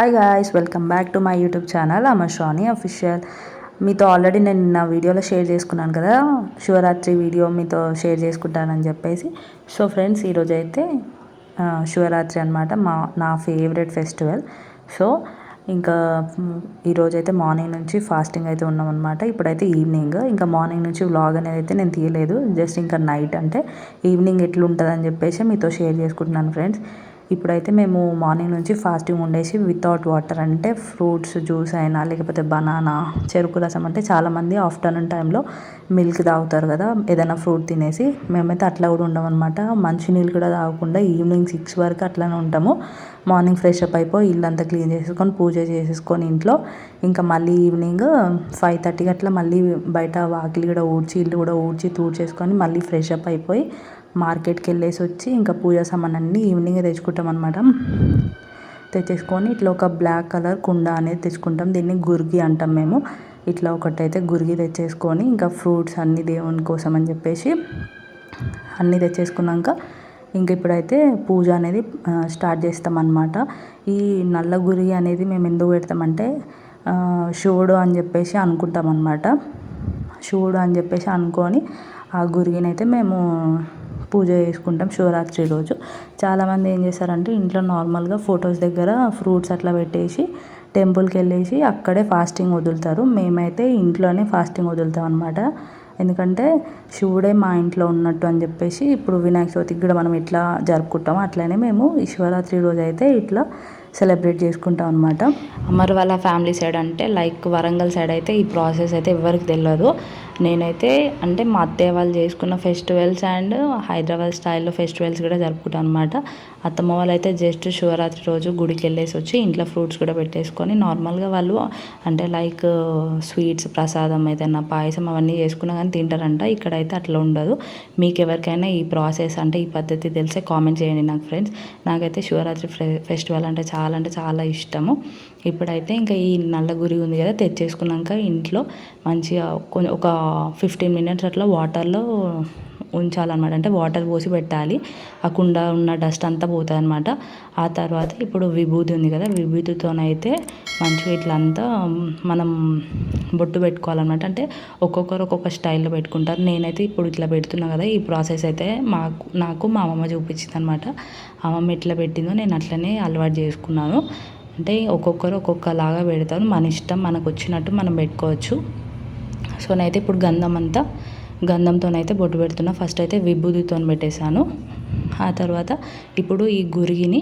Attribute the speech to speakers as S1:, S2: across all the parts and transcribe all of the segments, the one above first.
S1: Hi guys welcome back to my YouTube channel అమ్మ Shani official మీతో already నేను నా వీడియోలో షేర్ చేసుకున్నాను కదా. శివరాత్రి వీడియో మీతో షేర్ చేసుకుంటానని చెప్పేసి. సో ఫ్రెండ్స్ ఈరోజు అయితే శివరాత్రి అనమాట మా నా ఫేవరెట్ ఫెస్టివల్ సో ఇంకా ఈరోజు అయితే మార్నింగ్ నుంచి ఫాస్టింగ్ అయితే ఉన్నాం అనమాట ఇప్పుడైతే ఈవినింగ్ ఇంకా మార్నింగ్ నుంచి వ్లాగ్ అనేది అయితే నేను తీయలేదు. జస్ట్ ఇంకా నైట్ అంటే ఈవినింగ్ ఎట్లుంటుందని చెప్పేసి మీతో షేర్ చేసుకుంటున్నాను ఫ్రెండ్స్ ఇప్పుడైతే మేము మార్నింగ్ నుంచి ఫాస్టింగ్ ఉండేసి వితౌట్ వాటర్ అంటే ఫ్రూట్స్ జ్యూస్ అయినా లేకపోతే బనానా చెరుకు రసం అంటే చాలామంది ఆఫ్టర్నూన్ టైంలో మిల్క్ తాగుతారు కదా ఏదైనా ఫ్రూట్ తినేసి. మేమైతే అట్లా కూడా ఉండమన్నమాట మంచినీళ్ళు కూడా తాగకుండా ఈవినింగ్ సిక్స్ వరకు అట్లానే ఉంటాము. మార్నింగ్ ఫ్రెష్ అప్ అయిపోయి ఇల్లంతా క్లీన్ చేసేసుకొని పూజ చేసేసుకొని ఇంట్లో. ఇంకా మళ్ళీ ఈవినింగ్ ఫైవ్ థర్టీకి అట్లా మళ్ళీ బయట వాకిలి కూడా ఊడ్చి ఇల్లు కూడా ఊడ్చి తూడ్చేసుకొని మళ్ళీ ఫ్రెష్ అప్ అయిపోయి మార్కెట్కి వెళ్ళేసి వచ్చి ఇంకా పూజా సామాన్ అన్నీ ఈవినింగ్ తెచ్చుకుంటాం అనమాట తెచ్చేసుకొని ఇట్లా ఒక బ్లాక్ కలర్ కుండ అనేది తెచ్చుకుంటాం. దీన్ని గురిగి అంటాం మేము. ఇట్లా ఒకటైతే గురిగి తెచ్చేసుకొని ఇంకా ఫ్రూట్స్ అన్నీ దేవుని కోసం అని చెప్పేసి అన్నీ తెచ్చేసుకున్నాక ఇంక ఇప్పుడైతే పూజ అనేది స్టార్ట్ చేస్తామన్నమాట. ఈ నల్ల గురిగి అనేది మేము ఎందుకు పెడతామంటే శివుడు అని చెప్పేసి అనుకుంటాం అనమాట శివుడు అని చెప్పేసి అనుకొని ఆ గురిగినైతే మేము పూజ చేసుకుంటాం శివరాత్రి రోజు. చాలామంది ఏం చేస్తారంటే ఇంట్లో నార్మల్గా ఫొటోస్ దగ్గర ఫ్రూట్స్ అట్లా పెట్టేసి టెంపుల్కి వెళ్ళేసి అక్కడే ఫాస్టింగ్ వదులుతారు. మేమైతే ఇంట్లోనే ఫాస్టింగ్ వదులుతాం అనమాట ఎందుకంటే శివుడే మా ఇంట్లో ఉన్నట్టు అని చెప్పేసి ఇప్పుడు వినాయక చవితికి కూడా మనం ఎట్లా జరుపుకుంటాం అట్లనే మేము ఈ శివరాత్రి రోజు అయితే ఇట్లా సెలబ్రేట్ చేసుకుంటాం అనమాట అమర్ వాళ్ళ ఫ్యామిలీ సైడ్ అంటే లైక్ వరంగల్ సైడ్ అయితే ఈ ప్రాసెస్ అయితే ఎవరికి తెలియదు నేనైతే అంటే మా అత్తయ్య వాళ్ళు చేసుకున్న ఫెస్టివల్స్ అండ్ హైదరాబాద్ స్టైల్లో ఫెస్టివల్స్ కూడా జరుపుకుంటాను అనమాట అత్తమ్మ వాళ్ళు అయితే జస్ట్ శివరాత్రి రోజు గుడికి వెళ్ళేసి వచ్చి ఇంట్లో ఫ్రూట్స్ కూడా పెట్టేసుకొని నార్మల్గా వాళ్ళు అంటే లైక్ స్వీట్స్ ప్రసాదం ఏదైనా పాయసం అవన్నీ చేసుకున్నా కానీ తింటారంట. ఇక్కడైతే అట్లా ఉండదు. మీకు ఎవరికైనా ఈ ప్రాసెస్ అంటే ఈ పద్ధతి తెలిసే కామెంట్ చేయండి నాకు ఫ్రెండ్స్. నాకైతే శివరాత్రి ఫెస్టివల్ అంటే చాలా అంటే చాలా ఇష్టము. ఇప్పుడైతే ఇంకా ఈ నల్లగురి ఉంది కదా తెచ్చేసుకున్నాక ఇంట్లో మంచిగా ఒక ఫిఫ్టీన్ మినిట్స్ అట్లా వాటర్లో ఉంచాలన్నమాట. అంటే వాటర్ పోసి పెట్టాలి. ఆ కుండ ఉన్న డస్ట్ అంతా పోతుంది అనమాట ఆ తర్వాత ఇప్పుడు విభూతి ఉంది కదా విభూతితోనైతే మంచిగా ఇట్లా అంతా మనం బొట్టు పెట్టుకోవాలన్నమాట. అంటే ఒక్కొక్కరు ఒక్కొక్క స్టైల్లో పెట్టుకుంటారు. నేనైతే ఇప్పుడు ఇట్లా పెడుతున్నా కదా ఈ ప్రాసెస్ అయితే మాకు నాకు మా అమ్మమ్మ చూపించింది అనమాట అమ్మమ్మ ఎట్లా పెట్టిందో నేను అట్లనే అలవాటు చేసుకున్నాను. అంటే ఒక్కొక్కరు ఒక్కొక్కలాగా పెడతారు. మన ఇష్టం మనకు వచ్చినట్టు మనం పెట్టుకోవచ్చు. సో నేనైతే ఇప్పుడు గంధం అంతా గంధంతోనైతే బొట్టు పెడుతున్నా. ఫస్ట్ అయితే విభూతితో పెట్టేశాను. ఆ తర్వాత ఇప్పుడు ఈ గురిగిని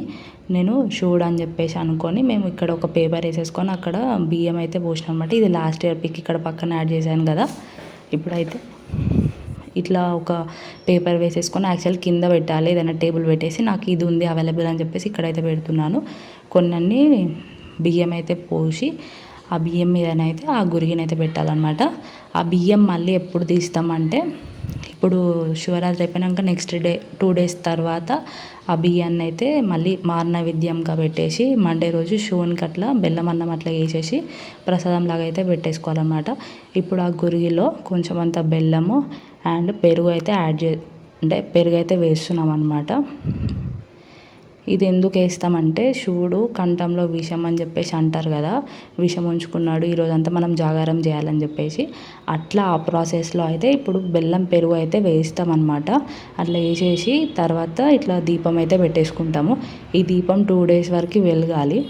S1: నేను షూడ్ అని చెప్పేసి అనుకొని మేము ఇక్కడ ఒక పేపర్ వేసేసుకొని అక్కడ బియ్యం అయితే పోసినాం అనమాట ఇది లాస్ట్ ఇయర్ పిక్ ఇక్కడ పక్కన యాడ్ చేశాను కదా. ఇప్పుడైతే ఇట్లా ఒక పేపర్ వేసేసుకొని యాక్చువల్ కింద పెట్టాలి. ఏదైనా టేబుల్ పెట్టేసి నాకు ఇది ఉంది అవైలబుల్ అని చెప్పేసి ఇక్కడైతే పెడుతున్నాను. కొన్ని బియ్యం అయితే పోసి ఆ బియ్యం మీదనైతే ఆ గురిగినైతే పెట్టాలన్నమాట. ఆ బియ్యం మళ్ళీ ఎప్పుడు తీస్తామంటే ఇప్పుడు శివరాత్రి అయిపోయినాక నెక్స్ట్ డే టూ డేస్ తర్వాత ఆ బియ్యాన్ని అయితే మళ్ళీ మారణ విద్యంగా పెట్టేసి మండే రోజు శివునికి అట్లా బెల్లం అన్నం అట్లా వేసేసి ప్రసాదం లాగా అయితే పెట్టేసుకోవాలన్నమాట. ఇప్పుడు ఆ గురిగిలో కొంచెం అంత బెల్లము అండ్ పెరుగు అయితే యాడ్ చే అంటే పెరుగు అయితే వేస్తున్నాం అనమాట ఇది ఎందుకు వేస్తామంటే శివుడు కంఠంలో విషం అని చెప్పేసి అంటారు కదా విషం ఉంచుకున్నాడు ఈరోజంతా మనం జాగారం చేయాలని చెప్పేసి. అట్లా ఆ ప్రాసెస్లో అయితే ఇప్పుడు బెల్లం పెరుగు అయితే వేస్తామన్నమాట అట్లా వేసేసి తర్వాత ఇట్లా దీపం అయితే పెట్టేసుకుంటాము. ఈ దీపం టూ డేస్ వరకు వెలగాలి.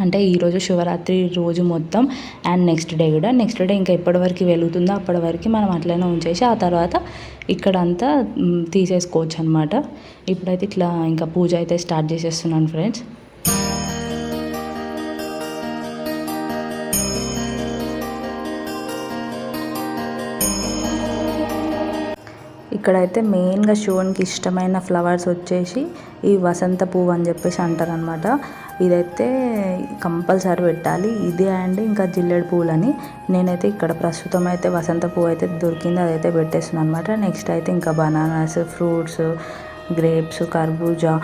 S1: అంటే ఈరోజు శివరాత్రి రోజు మొత్తం అండ్ నెక్స్ట్ డే కూడా. నెక్స్ట్ డే ఇంకా ఎప్పటివరకు వెలుగుతుందో అప్పటి వరకు మనం అట్లనే ఉంచేసి ఆ తర్వాత ఇక్కడంతా తీసేసుకోవచ్చు అనమాట ఇప్పుడైతే ఇట్లా ఇంకా పూజ అయితే స్టార్ట్ చేసేస్తున్నాను ఫ్రెండ్స్ ఇక్కడైతే మెయిన్గా శివునికి ఇష్టమైన ఫ్లవర్స్ వచ్చేసి ఈ వసంత పువ్వు అని చెప్పేసి అంటారనమాట ఇదైతే కంపల్సరీ పెట్టాలి. ఇది అండ్ ఇంకా జిల్లెడు పువ్వులని నేనైతే ఇక్కడ ప్రస్తుతం అయితే వసంత పువ్వు అయితే దొరికింది అదైతే పెట్టేస్తున్నాను అనమాట నెక్స్ట్ అయితే ఇంకా బనానాస్ ఫ్రూట్స్ గ్రేప్స్ కర్బూజా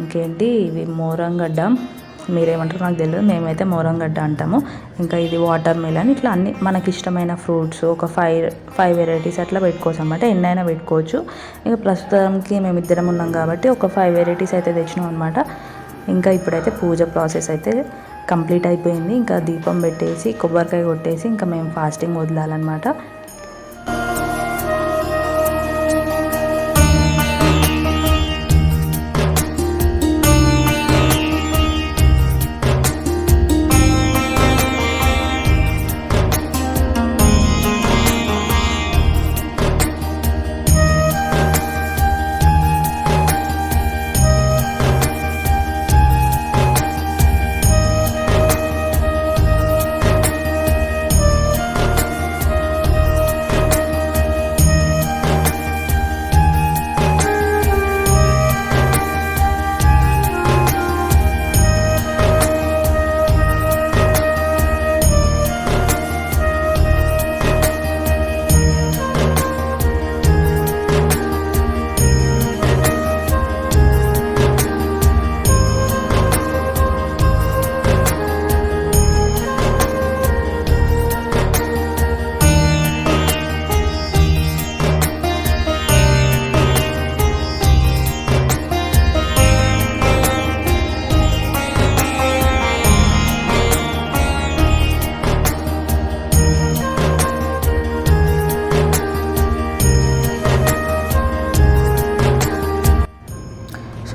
S1: ఇంకేంటి? ఇవి మోరంగడ్డ. మీరేమంటారు నాకు తెలియదు మేమైతే మోరంగడ్డ అంటాము. ఇంకా ఇది వాటర్ మిలన్ ఇట్లా అన్ని మనకి ఇష్టమైన ఫ్రూట్స్ ఒక ఫైవ్ ఫైవ్ వెరైటీస్ అట్లా పెట్టుకోవచ్చు అనమాట ఎన్నైనా పెట్టుకోవచ్చు. ఇంకా ప్రస్తుతానికి మేము ఇద్దరం ఉన్నాం కాబట్టి ఒక ఫైవ్ వెరైటీస్ అయితే తెచ్చినాం అనమాట ఇంకా ఇప్పుడైతే పూజ ప్రాసెస్ అయితే కంప్లీట్ అయిపోయింది. ఇంకా దీపం పెట్టేసి కొబ్బరికాయ కొట్టేసి ఇంకా మేము ఫాస్టింగ్ వదలాలన్నమాట.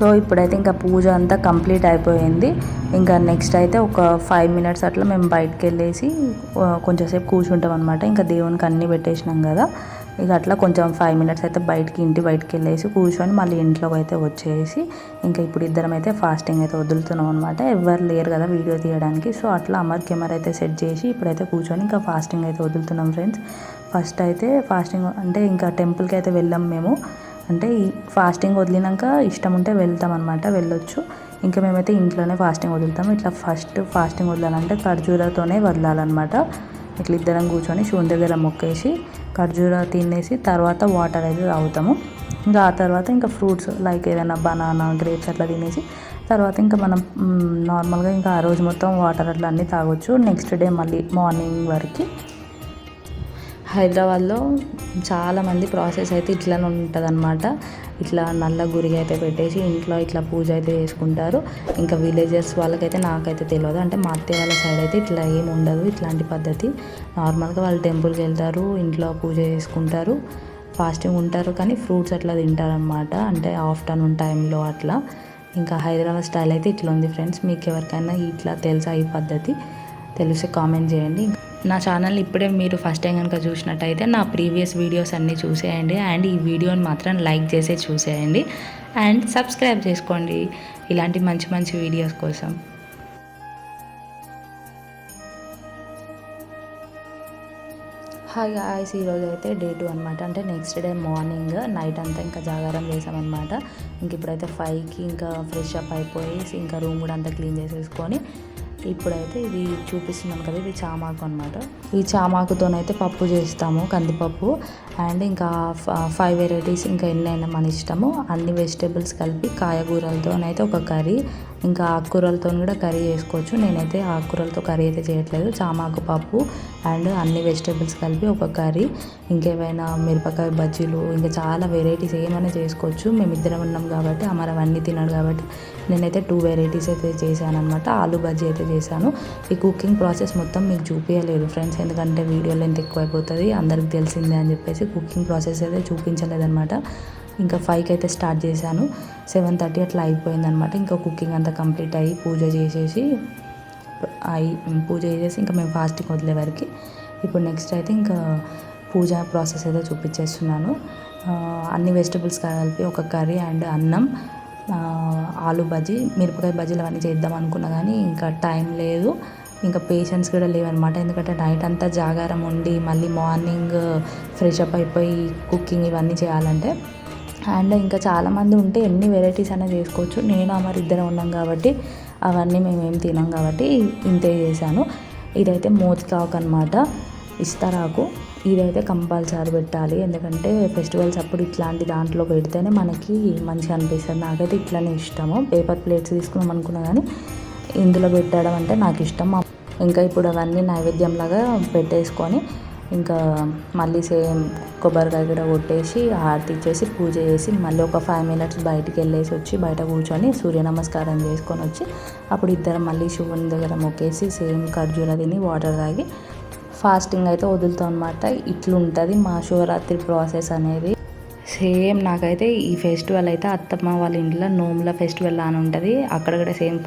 S1: సో ఇప్పుడైతే ఇంకా పూజ అంతా కంప్లీట్ అయిపోయింది. ఇంకా నెక్స్ట్ అయితే ఒక ఫైవ్ మినిట్స్ అట్లా మేము బయటకు వెళ్ళేసి కొంచెంసేపు కూర్చుంటాం అనమాట ఇంకా దేవునికి అన్నీ పెట్టేసినాం కదా. ఇక అట్లా కొంచెం ఫైవ్ మినిట్స్ అయితే బయటికి ఇంటి బయటికి వెళ్ళేసి కూర్చొని మళ్ళీ ఇంట్లోకి అయితే వచ్చేసి ఇంకా ఇప్పుడు ఇద్దరం అయితే ఫాస్టింగ్ అయితే వదులుతున్నాం అనమాట ఎవరు లేరు కదా వీడియో తీయడానికి. సో అట్లా అమర్ కెమెరా అయితే సెట్ చేసి ఇప్పుడైతే కూర్చొని ఇంకా ఫాస్టింగ్ అయితే వదులుతున్నాం ఫ్రెండ్స్ ఫస్ట్ అయితే ఫాస్టింగ్ అంటే ఇంకా టెంపుల్కి అయితే వెళ్ళాం మేము. అంటే ఈ ఫాస్టింగ్ వదిలినాక ఇష్టం ఉంటే వెళ్తాం అనమాట వెళ్ళొచ్చు. ఇంకా మేమైతే ఇంట్లోనే ఫాస్టింగ్ వదులుతాం. ఇట్లా ఫస్ట్ ఫాస్టింగ్ వదలాలంటే ఖర్జూరతోనే వదలాలన్నమాట. ఇట్లా ఇద్దరం కూర్చొని శివుని దగ్గర మొక్కేసి ఖర్జూర తినేసి తర్వాత వాటర్ అయితే తాగుతాము. ఇంకా ఆ తర్వాత ఇంకా ఫ్రూట్స్ లైక్ ఏదైనా బనానా గ్రేప్స్ అట్లా తినేసి తర్వాత ఇంకా మనం నార్మల్గా ఇంకా ఆ రోజు మొత్తం వాటర్ అట్లా అన్నీ తాగొచ్చు. నెక్స్ట్ డే మళ్ళీ మార్నింగ్ వరకు హైదరాబాద్లో చాలామంది ప్రాసెస్ అయితే ఇట్లానే ఉంటుందన్నమాట. ఇట్లా నల్ల గురి అయితే పెట్టేసి ఇంట్లో ఇట్లా పూజ అయితే చేసుకుంటారు. ఇంకా విలేజెస్ వాళ్ళకైతే నాకైతే తెలియదు అంటే మా అత్తయ్య వాళ్ళ సైడ్ అయితే ఇట్లా ఏం ఉండదు ఇట్లాంటి పద్ధతి. నార్మల్గా వాళ్ళు టెంపుల్కి వెళ్తారు ఇంట్లో పూజ చేసుకుంటారు ఫాస్టింగ్ ఉంటారు కానీ ఫ్రూట్స్ అట్లా తింటారనమాట అంటే ఆఫ్టర్నూన్ టైంలో అట్లా. ఇంకా హైదరాబాద్ స్టైల్ అయితే ఇట్లా ఉంది ఫ్రెండ్స్ మీకు ఎవరికైనా ఇట్లా తెలుసా ఈ పద్ధతి? తెలిసి కామెంట్ చేయండి. నా ఛానల్ ఇప్పుడే మీరు ఫస్ట్ టైం కనుక చూసినట్టయితే నా ప్రీవియస్ వీడియోస్ అన్నీ చూసేయండి. అండ్ ఈ వీడియోని మాత్రం లైక్ చేసే చూసేయండి. అండ్ సబ్స్క్రైబ్ చేసుకోండి. ఇలాంటి మంచి మంచి వీడియోస్ కోసం. హాయ్ గాయస్ ఈరోజు అయితే డే టూ అనమాట అంటే నెక్స్ట్ డే మార్నింగ్ నైట్ అంతా ఇంకా జాగారం చేసామన్నమాట. ఇంక ఇప్పుడైతే ఫైవ్కి ఇంకా ఫ్రెష్ అప్ అయిపోయి ఇంకా రూమ్ కూడా అంతా క్లీన్ చేసేసుకొని ఇప్పుడైతే ఇది చూపిస్తున్నాను కదా ఇది చామాకు అనమాట ఈ చామాకుతోనైతే పప్పు చేస్తాము కందిపప్పు. అండ్ ఇంకా ఫైవ్ వెరైటీస్ ఇంకా ఎన్నైనా మన ఇష్టము. అన్ని వెజిటేబుల్స్ కలిపి కాయగూరలతోనైతే ఒక కర్రీ. ఇంకా ఆకుకూరలతో కూడా కర్రీ చేసుకోవచ్చు. నేనైతే ఆకుకూరలతో కర్రీ అయితే చేయట్లేదు. చామాకు పప్పు అండ్ అన్ని వెజిటేబుల్స్ కలిపి ఒక కర్రీ. ఇంకేమైనా మిరపకాయ బజ్జీలు ఇంకా చాలా వెరైటీస్ ఏమైనా చేసుకోవచ్చు. మేమిద్దరం ఉన్నాం కాబట్టి అమర అవన్నీ తిన్నాడు కాబట్టి నేనైతే టూ వెరైటీస్ అయితే చేశాను అనమాట ఆలు బజ్జీ అయితే చేశాను. ఈ కుకింగ్ ప్రాసెస్ మొత్తం మీకు చూపించలేదు ఫ్రెండ్స్ ఎందుకంటే వీడియో లెంత్ ఎక్కువైపోతుంది. అందరికి తెలిసిందే అని చెప్పేసి కుకింగ్ ప్రాసెస్ అయితే చూపించలేదన్నమాట. ఇంకా ఫైవ్కి అయితే స్టార్ట్ చేశాను. సెవెన్ థర్టీ అట్లా అయిపోయిందనమాట ఇంకా కుకింగ్ అంతా కంప్లీట్ అయ్యి పూజ చేసేసి అయి పూజ చేసేసి ఇంకా మేము ఫాస్టింగ్ వదిలే వరకు ఇప్పుడు నెక్స్ట్ అయితే ఇంకా పూజ ప్రాసెస్ అయితే చూపించేస్తున్నాను. అన్ని వెజిటబుల్స్ కలిపి ఒక కర్రీ అండ్ అన్నం ఆలు బజ్జీ మిరపకాయ బజ్జీలు అవన్నీ చేద్దాం అనుకున్నా కానీ ఇంకా టైం లేదు. ఇంకా పేషెన్స్ కూడా లేవన్నమాట. ఎందుకంటే నైట్ అంతా జాగారం ఉండి మళ్ళీ మార్నింగ్ ఫ్రెష్ అప్ అయిపోయి కుకింగ్ ఇవన్నీ చేయాలంటే అండ్ ఇంకా చాలామంది ఉంటే ఎన్ని వెరైటీస్ అయినా చేసుకోవచ్చు. నేను అమర్ ఇద్దరం ఉన్నాం కాబట్టి అవన్నీ మేమేం తినాం కాబట్టి ఇంతే చేశాను. ఇదైతే మోతికాకు అనమాట ఇస్తారాకు ఇదైతే కంపల్సరీ పెట్టాలి. ఎందుకంటే ఫెస్టివల్స్ అప్పుడు ఇట్లాంటి దాంట్లో పెడితేనే మనకి మంచిగా అనిపిస్తుంది. నాకైతే ఇట్లానే ఇష్టము. పేపర్ ప్లేట్స్ తీసుకున్నాం అనుకున్నా కానీ ఇందులో పెట్టడం అంటే నాకు ఇష్టం. ఇంకా ఇప్పుడు అవన్నీ నైవేద్యంలాగా పెట్టేసుకొని ఇంకా మళ్ళీ సేమ్ కొబ్బరికాయ కూడా కొట్టేసి హారతి ఇచ్చేసి పూజ చేసి మళ్ళీ ఒక ఫైవ్ మినిట్స్ బయటికి వెళ్ళేసి వచ్చి బయట కూర్చొని సూర్య నమస్కారం చేసుకొని వచ్చి అప్పుడు ఇద్దరం మళ్ళీ శివుని దగ్గర మొక్కేసి సేమ్ ఖర్జూర తిని వాటర్ తాగి ఫాస్టింగ్ అయితే వదులుతాం అనమాట ఇట్లుంటుంది మా శివరాత్రి ప్రాసెస్ అనేది. సేమ్ నాకైతే ఈ ఫెస్టివల్ అయితే అత్తమ్మ వాళ్ళ ఇంట్లో నోముల ఫెస్టివల్ అని ఉంటుంది. అక్కడ కూడా సేమ్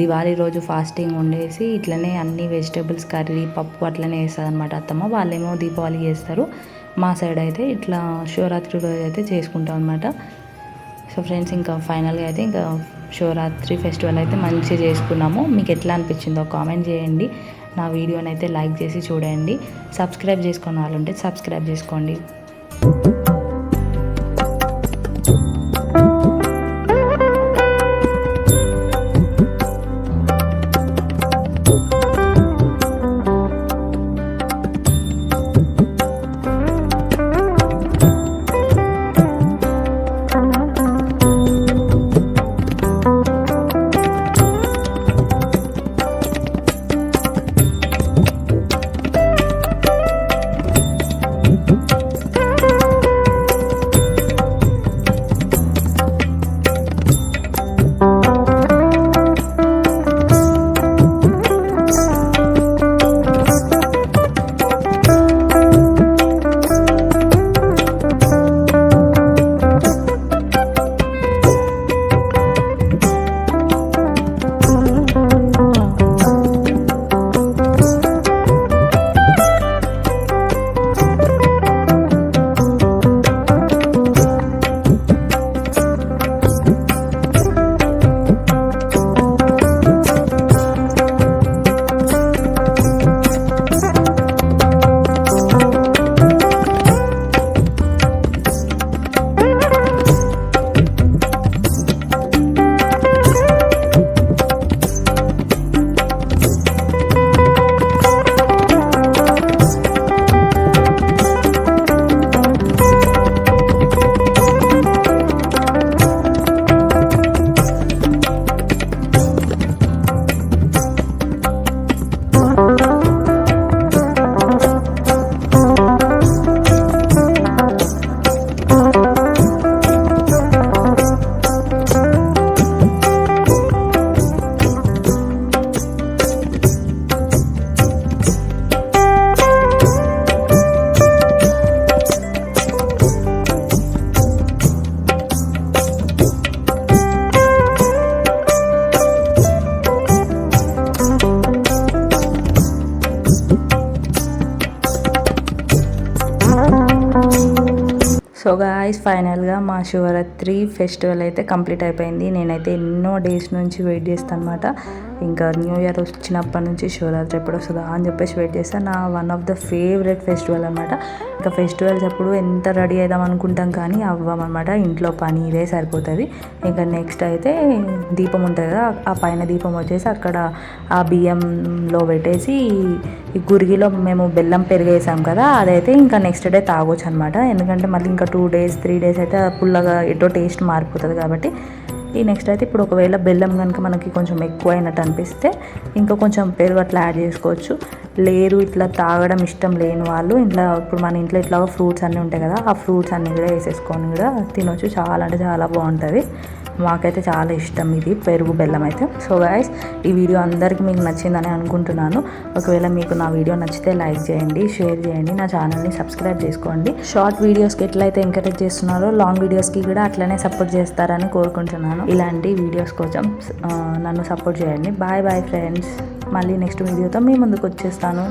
S1: దివాళీ రోజు ఫాస్టింగ్ ఉండేసి ఇట్లనే అన్ని వెజిటేబుల్స్ కర్రీ పప్పు అట్లనే వేస్తుంది అనమాట అత్తమ్మ. వాళ్ళేమో దీపావళి చేస్తారు. మా సైడ్ అయితే ఇట్లా శివరాత్రి రోజు అయితే చేసుకుంటాం అనమాట సో ఫ్రెండ్స్ ఇంకా ఫైనల్గా అయితే ఇంకా శివరాత్రి ఫెస్టివల్ అయితే మంచిగా చేసుకున్నాము. మీకు ఎట్లా అనిపించిందో కామెంట్ చేయండి. నా వీడియోని అయితే లైక్ చేసి చూడండి. సబ్స్క్రైబ్ చేసుకున్న వాళ్ళు ఉంటే సబ్స్క్రైబ్ చేసుకోండి. గాయస్ ఫైనల్గా మా శివరాత్రి ఫెస్టివల్ అయితే కంప్లీట్ అయిపోయింది. నేనైతే ఎన్నో డేస్ నుంచి వెయిట్ చేస్తాను అనమాట ఇంకా న్యూ ఇయర్ వచ్చినప్పటి నుంచి శివరాత్రి ఎప్పుడు వస్తుందా అని చెప్పేసి వెయిట్ చేస్తాను నా one of the favourite festival అనమాట ఇంకా ఫెస్టివల్స్ అప్పుడు ఎంత రెడీ అవుదాం అనుకుంటాం కానీ అవ్వమన్నమాట ఇంట్లో పని ఇదే సరిపోతుంది. ఇంకా నెక్స్ట్ అయితే దీపం ఉంటుంది కదా ఆ పైన దీపం వచ్చేసి అక్కడ ఆ బియ్యంలో పెట్టేసి ఈ గురిగిలో మేము బెల్లం పెరిగేసాం కదా అదైతే ఇంకా నెక్స్ట్ డే తాగొచ్చు అనమాట ఎందుకంటే మళ్ళీ ఇంకా టూ డేస్ త్రీ డేస్ అయితే పుల్లగా ఎటో టేస్ట్ మారిపోతుంది కాబట్టి ఈ నెక్స్ట్ అయితే ఇప్పుడు ఒకవేళ బెల్లం కనుక మనకి కొంచెం ఎక్కువ అయినట్టు అనిపిస్తే ఇంకా కొంచెం పెరుగు అట్లా యాడ్ చేసుకోవచ్చు. లేరు ఇట్లా తాగడం ఇష్టం లేని వాళ్ళు ఇట్లా ఇప్పుడు మన ఇంట్లో ఇట్లా ఫ్రూట్స్ అన్నీ ఉంటాయి కదా ఆ ఫ్రూట్స్ అన్నీ కూడా వేసేసుకొని కూడా తినొచ్చు. చాలా అంటే చాలా బాగుంటుంది. మాకైతే చాలా ఇష్టం ఇది పెరుగు బెల్లం అయితే. సో గాయస్ ఈ వీడియో అందరికీ మీకు నచ్చిందని అనుకుంటున్నాను. ఒకవేళ మీకు నా వీడియో నచ్చితే లైక్ చేయండి షేర్ చేయండి నా ఛానల్ని సబ్స్క్రైబ్ చేసుకోండి. షార్ట్ వీడియోస్కి ఎట్లయితే ఎంకరేజ్ చేస్తున్నారో లాంగ్ వీడియోస్కి కూడా అట్లనే సపోర్ట్ చేస్తారని కోరుకుంటున్నాను. ఇలాంటి వీడియోస్ కోసం నన్ను సపోర్ట్ చేయండి. బాయ్ బాయ్ ఫ్రెండ్స్ మళ్ళీ నెక్స్ట్ వీడియోతో మీ ముందుకు వచ్చేస్తాను.